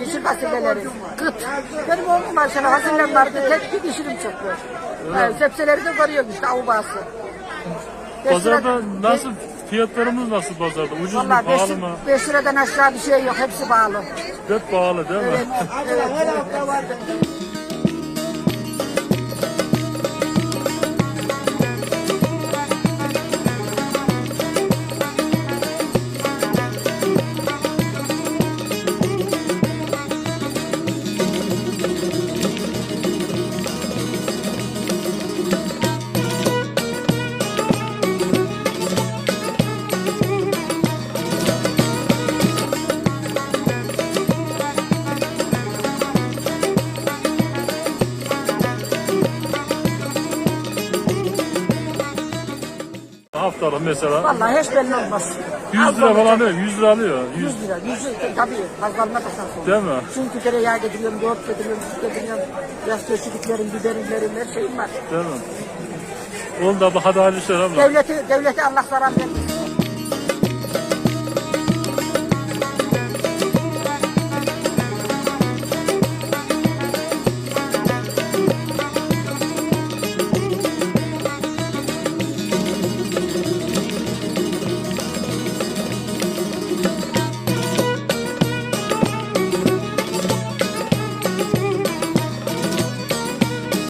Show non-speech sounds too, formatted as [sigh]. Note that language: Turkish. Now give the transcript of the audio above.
yeşil fasulyeleri, kıt. Benim oğlum maşallah fasulyem vardı, tek bir dişilim çıktı. Evet, sebzeleri de görüyorum işte avubası. Pazarda nasıl fiyatlarımız nasıl pazarda? Ucuz mu Valla pahalı mı? 5 liradan aşağı bir şey yok, hepsi pahalı. Hep pahalı değil mi? Evet, [laughs] evet, evet. Haftalık mesela Vallahi hiç belli olmaz. 100 lira falan değil, 100 lira alıyor. 100 100 lira, 100 lira tabii fazla almazsan sonra. değil mi? Çünkü tereyağı getiriyorum, yoğurt getiriyorum, süt getiriyorum. Biraz çeşitliklerim, biberimlerim, her şeyim var. Değil mi? Onu da hadi hayırlı işler abla. Devleti, devlete Allah zarar vermesin.